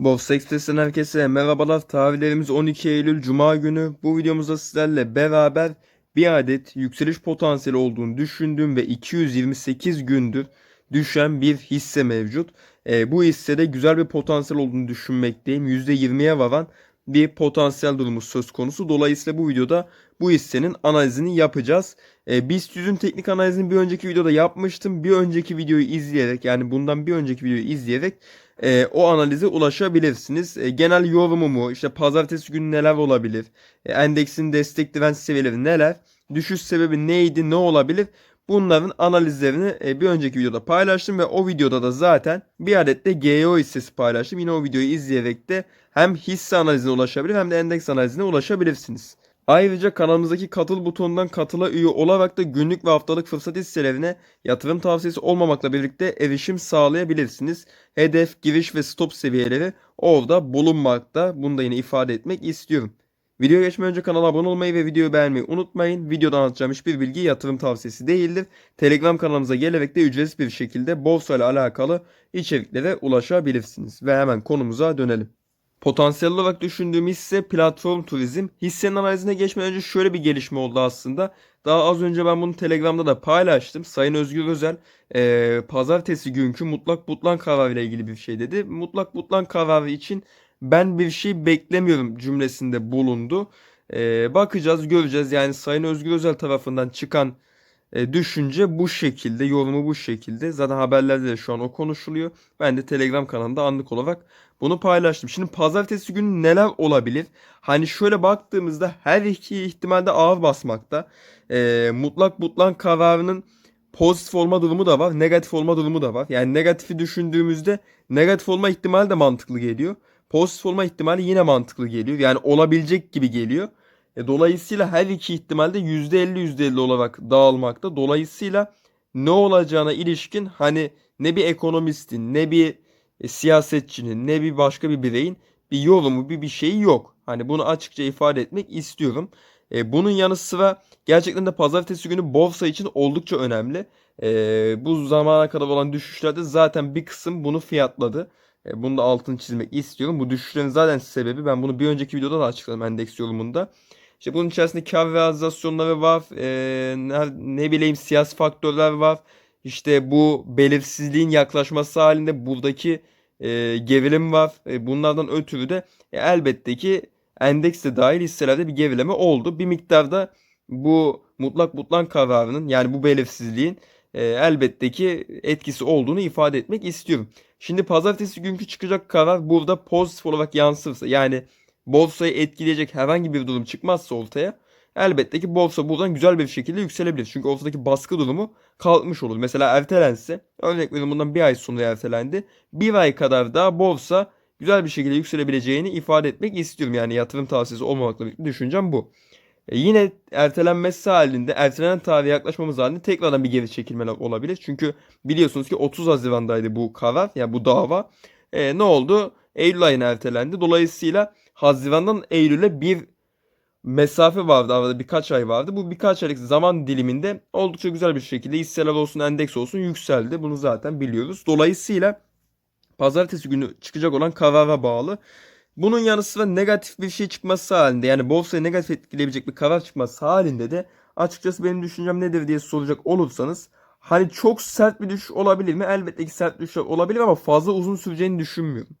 Borsa Express'ten herkese merhabalar. Tarihlerimiz 12 Eylül Cuma günü. Bu videomuzda sizlerle beraber bir adet yükseliş potansiyeli olduğunu düşündüğüm ve 228 gündür düşen bir hisse mevcut. Ee, bu hissede güzel bir potansiyel olduğunu düşünmekteyim. %20'ye varan bir potansiyel durumu söz konusu. Dolayısıyla bu videoda bu hissenin analizini yapacağız. E, BIST 100'ün teknik analizini bir önceki videoda yapmıştım. Bir önceki videoyu izleyerek yani bundan bir önceki videoyu izleyerek e, o analize ulaşabilirsiniz. E, genel yorumumu işte pazartesi günü neler olabilir? E, endeksin destek direnç seviyeleri neler? Düşüş sebebi neydi? Ne olabilir? Bunların analizlerini e, bir önceki videoda paylaştım ve o videoda da zaten bir adet de GEO hissesi paylaştım. Yine o videoyu izleyerek de hem hisse analizine ulaşabilir hem de endeks analizine ulaşabilirsiniz. Ayrıca kanalımızdaki katıl butonundan katıla üye olarak da günlük ve haftalık fırsat hisselerine yatırım tavsiyesi olmamakla birlikte erişim sağlayabilirsiniz. Hedef, giriş ve stop seviyeleri orada bulunmakta. Bunu da yine ifade etmek istiyorum. Videoya geçmeden önce kanala abone olmayı ve videoyu beğenmeyi unutmayın. Videoda anlatacağım hiçbir bilgi yatırım tavsiyesi değildir. Telegram kanalımıza gelerek de ücretsiz bir şekilde borsa ile alakalı içeriklere ulaşabilirsiniz. Ve hemen konumuza dönelim. Potansiyel olarak düşündüğüm hisse platform turizm. Hissenin analizine geçmeden önce şöyle bir gelişme oldu aslında. Daha az önce ben bunu Telegram'da da paylaştım. Sayın Özgür Özel e, pazartesi günkü mutlak butlan kararı ile ilgili bir şey dedi. Mutlak butlan kararı için ben bir şey beklemiyorum cümlesinde bulundu. E, bakacağız göreceğiz yani Sayın Özgür Özel tarafından çıkan e, düşünce bu şekilde, yorumu bu şekilde. Zaten haberlerde de şu an o konuşuluyor. Ben de Telegram kanalında anlık olarak bunu paylaştım. Şimdi pazartesi günü neler olabilir? Hani şöyle baktığımızda her iki ihtimalde ağır basmakta. E, mutlak butlan kararının pozitif olma durumu da var, negatif olma durumu da var. Yani negatifi düşündüğümüzde negatif olma ihtimali de mantıklı geliyor. Pozitif olma ihtimali yine mantıklı geliyor. Yani olabilecek gibi geliyor. E, dolayısıyla her iki ihtimalde %50 %50 olarak dağılmakta. Dolayısıyla ne olacağına ilişkin hani ne bir ekonomistin ne bir e, siyasetçinin ne bir başka bir bireyin bir yorumu bir bir şeyi yok. Hani bunu açıkça ifade etmek istiyorum. E, bunun yanı sıra gerçekten de pazartesi günü borsa için oldukça önemli. Bu zamana kadar olan düşüşlerde zaten bir kısım bunu fiyatladı. E, bunu da altını çizmek istiyorum. Bu düşüşlerin zaten sebebi ben bunu bir önceki videoda da açıkladım endeks yorumunda. İşte bunun içerisinde kar realizasyonları var. E, ne, ne bileyim siyasi faktörler var. İşte bu belirsizliğin yaklaşması halinde buradaki e, gerilim var. E, bunlardan ötürü de e, elbette ki endeks de dahil hisselerde bir gerileme oldu. Bir miktarda bu mutlak butlan kararının yani bu belirsizliğin e, elbette ki etkisi olduğunu ifade etmek istiyorum. Şimdi pazartesi günkü çıkacak karar burada pozitif olarak yansırsa yani borsayı etkileyecek herhangi bir durum çıkmazsa ortaya elbette ki borsa buradan güzel bir şekilde yükselebilir. Çünkü ortadaki baskı durumu kalkmış olur. Mesela ertelense örnek veriyorum bundan bir ay sonra ertelendi. Bir ay kadar daha borsa güzel bir şekilde yükselebileceğini ifade etmek istiyorum. Yani yatırım tavsiyesi olmamakla birlikte düşüncem bu. E yine ertelenmesi halinde, ertelenen tarihe yaklaşmamız halinde tekrardan bir geri çekilme olabilir. Çünkü biliyorsunuz ki 30 Haziran'daydı bu karar, yani bu dava. E, ne oldu? Eylül ayına ertelendi. Dolayısıyla Haziran'dan Eylül'e bir mesafe vardı arada birkaç ay vardı. Bu birkaç aylık zaman diliminde oldukça güzel bir şekilde hisseler olsun endeks olsun yükseldi. Bunu zaten biliyoruz. Dolayısıyla pazartesi günü çıkacak olan karara bağlı. Bunun yanı sıra negatif bir şey çıkması halinde yani borsayı negatif etkileyebilecek bir karar çıkması halinde de açıkçası benim düşüncem nedir diye soracak olursanız hani çok sert bir düşüş olabilir mi? Elbette ki sert düşüş olabilir ama fazla uzun süreceğini düşünmüyorum.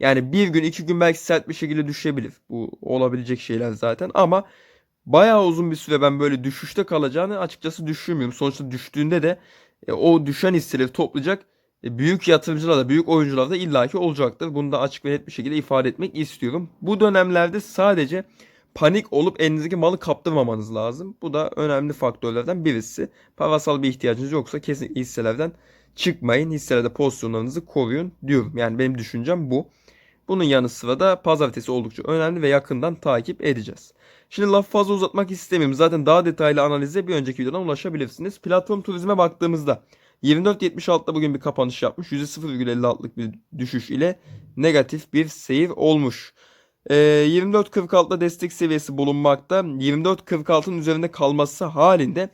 Yani bir gün iki gün belki sert bir şekilde düşebilir. Bu olabilecek şeyler zaten ama bayağı uzun bir süre ben böyle düşüşte kalacağını açıkçası düşünmüyorum. Sonuçta düştüğünde de e, o düşen hisseleri toplayacak büyük yatırımcılar da büyük oyuncular da illaki olacaktır. Bunu da açık ve net bir şekilde ifade etmek istiyorum. Bu dönemlerde sadece panik olup elinizdeki malı kaptırmamanız lazım. Bu da önemli faktörlerden birisi. Parasal bir ihtiyacınız yoksa kesinlikle hisselerden çıkmayın. Hisselerde pozisyonlarınızı koruyun diyorum. Yani benim düşüncem bu. Bunun yanı sıra da pazartesi oldukça önemli ve yakından takip edeceğiz. Şimdi laf fazla uzatmak istemiyorum. Zaten daha detaylı analize bir önceki videodan ulaşabilirsiniz. Platform turizme baktığımızda 24.76'da bugün bir kapanış yapmış. %0,56'lık bir düşüş ile negatif bir seyir olmuş. E, 24.46'da destek seviyesi bulunmakta. 24.46'nın üzerinde kalması halinde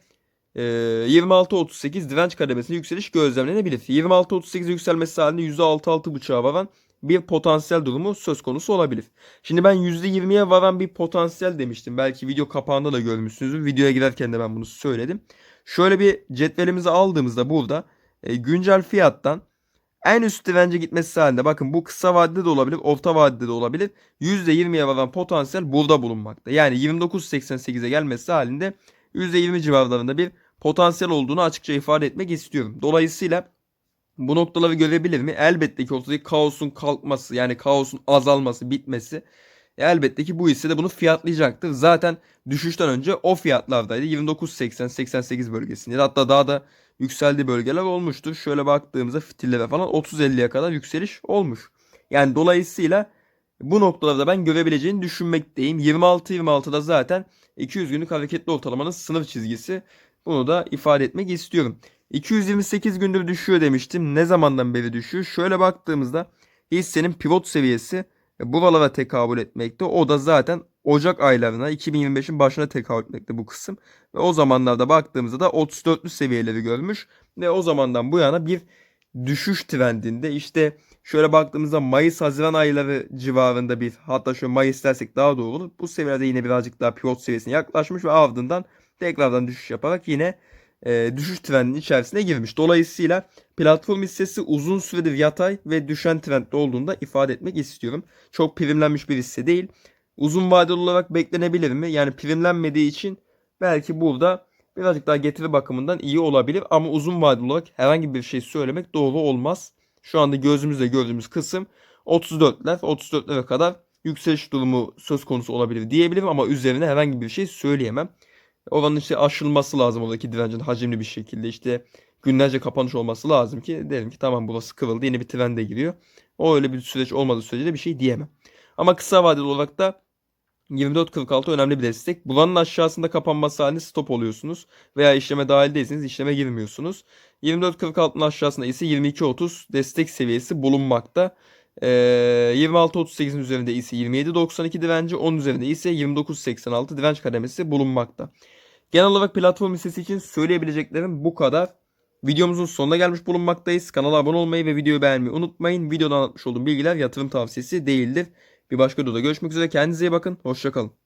e, 26.38 direnç kademesinde yükseliş gözlemlenebilir. 26.38 yükselmesi halinde %6-6.5'a varan bir potansiyel durumu söz konusu olabilir. Şimdi ben %20'ye varan bir potansiyel demiştim. Belki video kapağında da görmüşsünüzdür. Videoya girerken de ben bunu söyledim. Şöyle bir cetvelimizi aldığımızda burada e, güncel fiyattan en üst dirence gitmesi halinde bakın bu kısa vadede de olabilir, orta vadede de olabilir. %20'ye varan potansiyel burada bulunmakta. Yani 29.88'e gelmesi halinde %20 civarlarında bir potansiyel olduğunu açıkça ifade etmek istiyorum. Dolayısıyla bu noktaları görebilir mi? Elbette ki ortadaki kaosun kalkması yani kaosun azalması, bitmesi e, elbette ki bu hisse de bunu fiyatlayacaktır. Zaten düşüşten önce o fiyatlardaydı. 29.80-88 bölgesinde. Hatta daha da yükseldiği bölgeler olmuştur. Şöyle baktığımızda fitillere falan 30-50'ye kadar yükseliş olmuş. Yani dolayısıyla bu noktalarda ben görebileceğini düşünmekteyim. 26-26'da zaten 200 günlük hareketli ortalamanın sınır çizgisi. Bunu da ifade etmek istiyorum. 228 gündür düşüyor demiştim. Ne zamandan beri düşüyor? Şöyle baktığımızda hissenin pivot seviyesi buralara tekabül etmekte. O da zaten Ocak aylarına 2025'in başına tekabül etmekte bu kısım. Ve o zamanlarda baktığımızda da 34'lü seviyeleri görmüş. Ve o zamandan bu yana bir düşüş trendinde işte şöyle baktığımızda Mayıs-Haziran ayları civarında bir hatta şöyle Mayıs dersek daha doğru. Bu seviyelerde yine birazcık daha pivot seviyesine yaklaşmış ve ardından tekrardan düşüş yaparak yine e, düşüş trendinin içerisine girmiş. Dolayısıyla platform hissesi uzun süredir yatay ve düşen trendde olduğunu da ifade etmek istiyorum. Çok primlenmiş bir hisse değil. Uzun vadeli olarak beklenebilir mi? Yani primlenmediği için belki burada birazcık daha getiri bakımından iyi olabilir. Ama uzun vadeli olarak herhangi bir şey söylemek doğru olmaz. Şu anda gözümüzle gördüğümüz kısım 34'ler, 34'lere kadar yükseliş durumu söz konusu olabilir diyebilirim ama üzerine herhangi bir şey söyleyemem. Oranın işte aşılması lazım oradaki direncin hacimli bir şekilde işte günlerce kapanış olması lazım ki derim ki tamam burası kıvrıldı yeni bir trende giriyor. O öyle bir süreç olmadığı sürece de bir şey diyemem. Ama kısa vadeli olarak da 24.46 önemli bir destek. Bulanın aşağısında kapanması halinde stop oluyorsunuz. Veya işleme dahil değilseniz işleme girmiyorsunuz. 24.46'nın aşağısında ise 22.30 destek seviyesi bulunmakta. Ee, 26.38'in üzerinde ise 27.92 direnci, 10 üzerinde ise 29.86 direnç kademesi bulunmakta. Genel olarak platform hissesi için söyleyebileceklerim bu kadar. Videomuzun sonuna gelmiş bulunmaktayız. Kanala abone olmayı ve videoyu beğenmeyi unutmayın. Videoda anlatmış olduğum bilgiler yatırım tavsiyesi değildir. Bir başka videoda görüşmek üzere. Kendinize iyi bakın. Hoşçakalın.